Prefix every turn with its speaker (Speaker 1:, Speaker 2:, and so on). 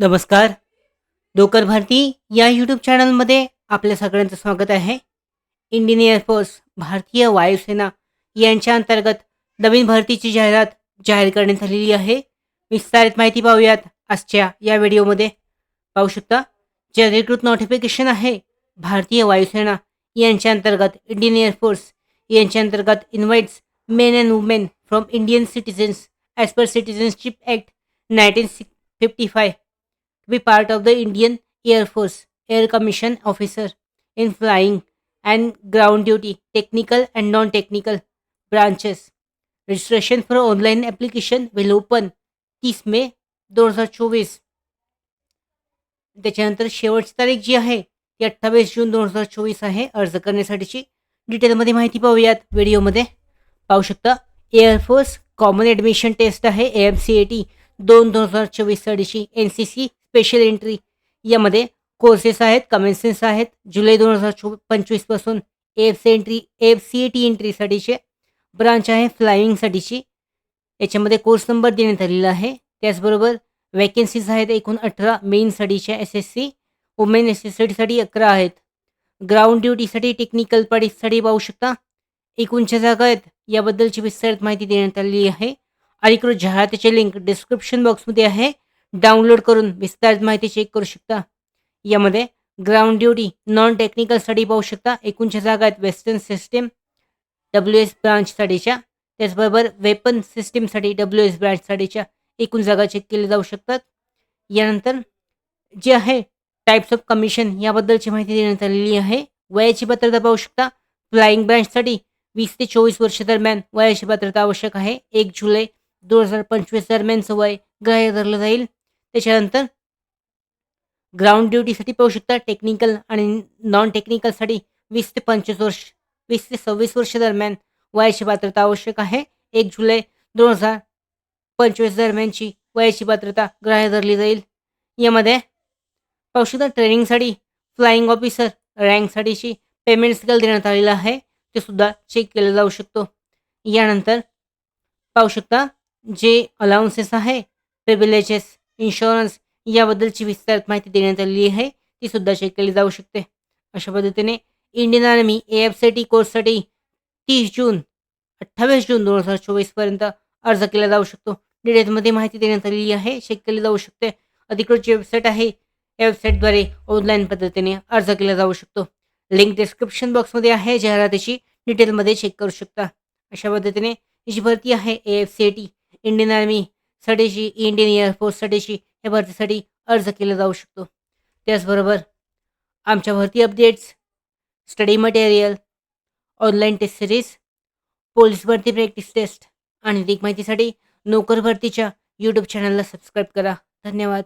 Speaker 1: नमस्कार. डोकर भारती या यूट्यूब चॅनलमध्ये आपल्या सगळ्यांचं स्वागत आहे. इंडियन एअरफोर्स भारतीय वायुसेना यांच्या अंतर्गत नवीन भरतीची जाहिरात जाहीर करण्यात आलेली आहे. विस्तारित माहिती पाहूयात आजच्या या व्हिडिओमध्ये. पाहू शकता जे अधिकृत नोटिफिकेशन आहे भारतीय वायुसेना यांच्या अंतर्गत इंडियन एअरफोर्स यांच्या अंतर्गत invites men and women from Indian citizens as per citizenship act nineteen fifty five be part of the Indian Air Force Air Commission Officer in flying and ground duty, technical and non-technical branches. Registration for online application will open तीस मे दोन हजार चोवीस त्याच्यानंतर शेवटची तारीख जी आहे ती अठ्ठावीस जून दोन हजार चोवीस आहे अर्ज करण्यासाठीची डिटेलमध्ये माहिती पाहूयात व्हिडिओमध्ये पाहू शकता एअरफोर्स कॉमन ॲडमिशन टेस्ट आहे A M C A T दोन दोन हजार चोवीस साडीची N C C special entry यामध्ये कोर्सेस आहेत कमेन्सेस आहेत. जुलै दोन हजार चो पंचवीसपासून F C entry F C A T एंट्रीसाठीचे branch आहे फ्लाईंगसाठीची याच्यामध्ये कोर्स नंबर देण्यात आलेला आहे. त्याचबरोबर वॅकेन्सीज आहेत एकूण अठरा मेनसाठीच्या S S C women S S सीसाठी अकरा आहेत. ग्राउंड ड्युटीसाठी टेक्निकल पार्टीसाठी पाहू शकता. एकूणच्या जागा आहेत याबद्दलची विस्तारित माहिती देण्यात आलेली आहे. अधिकृत जाहिरातीचे लिंक डिस्क्रिप्शन बॉक्समध्ये आहे. डाउनलोड करून विस्तारित माहिती चेक करू शकता. यामध्ये ground duty non technical study पाहू शकता. एकूणच्या जागा आहेत. वेस्टर्न सिस्टीम डब्ल्यू एस ब्रांचसाठीच्या त्याचबरोबर वेपन सिस्टीमसाठी डब्ल्यू एस ब्रांचसाठीच्या एकूण जागा चेक केल्या जाऊ शकतात. यानंतर जे आहे टाईप्स ऑफ कमिशन याबद्दलची माहिती देण्यात आलेली आहे. वयाची पात्रता पाहू शकता. फ्लाईंग ब्रांचसाठी वीस ते चोवीस वर्ष दरम्यान वयाची पात्रता आवश्यक आहे. एक जुलै दोन हजार पंचवीस दरम्यानचं वय ग्राह्य धरलं जाईल. त्याच्यानंतर ग्राउंड ड्युटीसाठी पाहू शकता टेक्निकल आणि नॉन टेक्निकलसाठी वीस ते पंचवीस वर्ष वीस ते सव्वीस वर्ष दरम्यान वयाची पात्रता आवश्यक आहे. एक जुलै दोन हजार पंचवीस दरम्यानची वयाची पात्रता ग्राह्य धरली जाईल. यामध्ये पाहू शकता ट्रेनिंगसाठी फ्लाईंग ऑफिसर रँकसाठीची पेमेंट स्केल देण्यात आलेलं आहे. ते सुद्धा चेक केलं जाऊ शकतो. यानंतर पाहू शकता जे अलाउन्सेस आहे प्रिव्हिलेजेस इन्शुरन्स याबद्दलची विस्तारित माहिती देण्यात आलेली आहे. ती सुद्धा चेक केली जाऊ शकते. अशा पद्धतीने Indian army A F C T कोर्ससाठी तीस जून अठ्ठावीस जून दोन हजार चोवीसपर्यंत अर्ज केला जाऊ शकतो. डिटेल्समध्ये माहिती देण्यात आलेली आहे. चेक केली जाऊ शकते. अधिकृतची वेबसाईट आहे. या वेबसाईटद्वारे ऑनलाईन पद्धतीने अर्ज केला जाऊ शकतो. लिंक डिस्क्रिप्शन बॉक्समध्ये आहे. जाहिरातीची डिटेलमध्ये चेक करू शकता. अशा पद्धतीने जी भरती आहे A F C T Indian army साठीशी Indian एअरफोर्ससाठीशी या भरतीसाठी अर्ज केला जाऊ शकतो. त्याचबरोबर आमच्या भरती updates study material online test series police भरती प्रॅक्टिस टेस्ट आणि अधिक माहितीसाठी नोकर भरतीच्या यूट्यूब चॅनलला सबस्क्राईब करा. धन्यवाद.